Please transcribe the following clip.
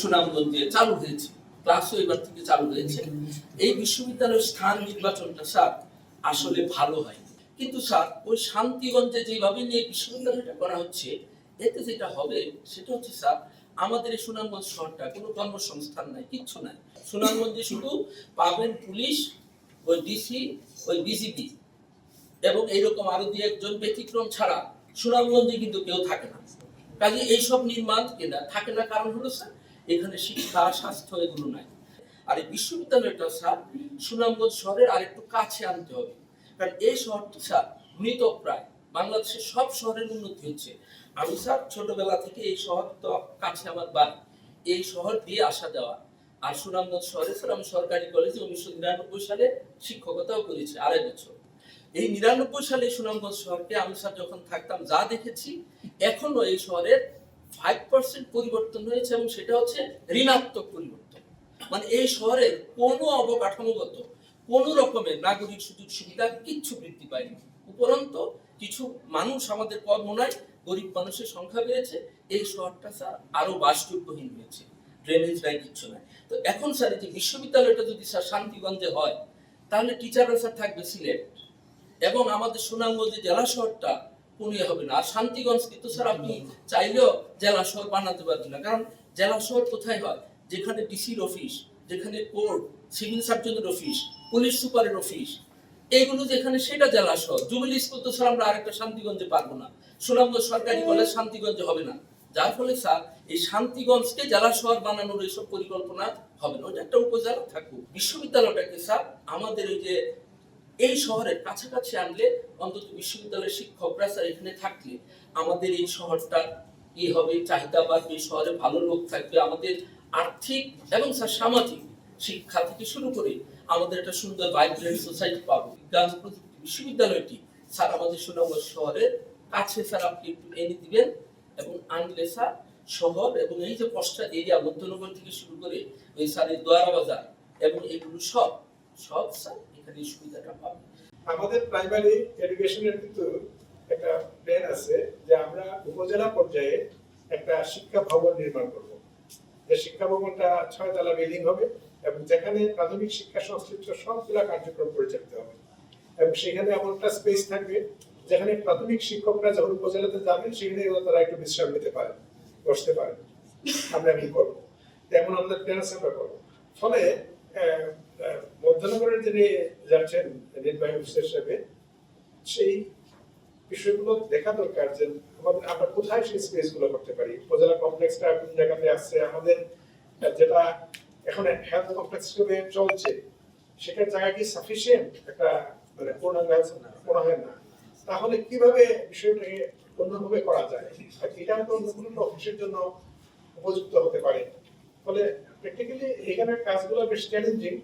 সুনামগঞ্জে চালু হয়েছে। ক্লাসও এবার থেকে চালু হয়েছে। এই বিশ্ববিদ্যালয়ের স্থান নির্বাচনটা স্যার আসলে ভালো হয় কিন্তু স্যার, ওই শান্তিগঞ্জে যেভাবে নিয়ে বিশ্ববিদ্যালয়টা করা হচ্ছে, এতে যেটা হবে সেটা হচ্ছে স্যার, আমাদের এই সুনামগঞ্জ শহরটা কোনো কর্মসংস্থান নাই, কিচ্ছু নাই। সুনামগঞ্জে শুধু পাবেন পুলিশ, ওই ডিসি, ওই বিজিপি এবং এইরকম আরও দুই একজন ব্যতিক্রম ছাড়া সুনামগঞ্জে কিন্তু কেউ থাকে না। কাজে এইসব নির্মাণ কেনা থাকে না। কারণ হলো স্যার, এখানে শিক্ষা, স্বাস্থ্য এগুলো নাই। আর এই বিশ্ববিদ্যালয়টা স্যার, সুনামগঞ্জ শহরের আরেকটু কাছে আনতে হবে। কারণ এই শহরটি স্যার মৃত প্রায়। বাংলাদেশের সব শহরের উন্নতি হচ্ছে। আমি স্যার ছোটবেলা থেকে এই শহর তো কাছে আমার বাড়ি। এই শহর দিয়ে আসা যাওয়া। আর সুনামগঞ্জ শহরে স্যার আমি সরকারি কলেজে উনিশশো নিরানব্বই সালে শিক্ষকতাও করেছি আড়াই বছর। এই নিরানব্বই সালে সুনামগঞ্জ শহরকে আমি স্যার যখন থাকতাম, যা দেখেছি এখনও এই শহরের ফাইভ পার্সেন্ট পরিবর্তন হয়েছে এবং সেটা হচ্ছে ঋণাত্মক পরিবর্তন। মানে এই শহরের কোনো অবকাঠামোগত, কোন রকমের নাগরিক সুযোগ সুবিধা কিচ্ছু বৃদ্ধি পায়নি। উপরন্ত কিছু মানুষ আমাদের কর্ম নাই গরিব মানুষের সংখ্যা বেড়েছে। এই শহরটা স্যার আরও বাসযোগ্যহীন হয়েছে। ড্রেনেজ নাই কিচ্ছু নাই। তো এখন স্যার এই যে বিশ্ববিদ্যালয়টা যদি স্যার শান্তিগঞ্জে হয়, তাহলে টিচাররা স্যার থাকবে সিলেট। এবং আমাদের সুনামগঞ্জে জেলা শহরটা পুনিয়ে হবে না। আর শান্তিগঞ্জ কিন্তু স্যার আপনি চাইলেও জেলা শহর বানাতে পারবেন না। কারণ জেলা শহর কোথায় হয়? যেখানে ডিসির অফিস যেখানে কোর্ট সিভিল সার্জনের অফিস পুলিশ সুপারের অফিস এইগুলো যেখানে সেটা জেলা শহর। জুবিলি স্কুল তো স্যার আমরা আরেকটা শান্তিগঞ্জে পারব না। সুনামগঞ্জ সরকারি কলেজ শান্তিগঞ্জে হবে না। যার ফলে স্যার, এই শান্তিগঞ্জকে জেলা শহর বানানোর এইসব পরিকল্পনা হবে না। ওটা একটা উপজেলা থাকুক। বিশ্ববিদ্যালয়টাকে স্যার আমাদের ওই যে এই শহরের কাছাকাছি আনলে অন্তত বিশ্ববিদ্যালয়ের শিক্ষকরা, স্যার, এখানে থাকলে আমাদের এই শহরটা কি হবে, চাহিদা বাড়বে শহরে ভালো লোক থাকবে, আমাদের আর্থিক এবং, স্যার, সামাজিক শিক্ষা থেকে শুরু করে আমাদের একটা সুন্দর ভাইব্রেন্ট সোসাইটি পাবো। বিজ্ঞান প্রযুক্তি বিশ্ববিদ্যালয়টি, স্যার, আমাদের সুনামগঞ্জ শহরের কাছে, স্যার, আপনি একটু এনে দিবেন এবং আনলে, স্যার, শহর এবং এই যে কষ্টা এরিয়া, মধ্যনগর থেকে শুরু করে ওই, স্যার, এই দোয়ারা বাজার এবং এগুলো সব সব, স্যার এই সুবিধাটা পাবে। আমাদের প্রাইমারি এডুকেশনের কিন্তু একটা প্ল্যান আছে যে আমরা উপজেলা পর্যায়ে একটা শিক্ষা ভবন নির্মাণ করব। যে শিক্ষা ভবনটা ছয় তলা বিল্ডিং হবে এবং যেখানে প্রাথমিক শিক্ষা সংশ্লিষ্ট সবগুলা কার্যক্রম পরিচালিত হবে। এবং সেখানে এমন একটা স্পেস থাকবে যেখানে প্রাথমিক শিক্ষকরা যখন উপজেলাতে যাবেন, সেখানে তারা একটু বিশ্রাম নিতে পারেন, বসতে পারেন। আমরা এমনি করব। তেমন আমাদের প্ল্যান আছে, আমরা করব। ফলে আহ, যিনি যাচ্ছেন নির্বাহী হিসেবে সেই বিষয়গুলো দেখা দরকার যে আমাদের আমরা কোথায় সেই স্পেসগুলো করতে পারি? উপজেলা কমপ্লেক্সটা কোন জায়গাতে আসছে আমাদের যেটা এখন হেলথ কমপ্লেক্স হিসেবে চলছে সেটার জায়গা কি সাফিসিয়েন্ট একটা মানে পূর্ণাঙ্গ মনে হয় না। তাহলে কীভাবে বিষয়টাকে অন্যভাবে করা যায়? এটা তো কোনো অফিসের জন্য উপযুক্ত হতে পারে। ফলে প্র্যাকটিক্যালি এখানে কাজগুলো বেশ চ্যালেঞ্জিং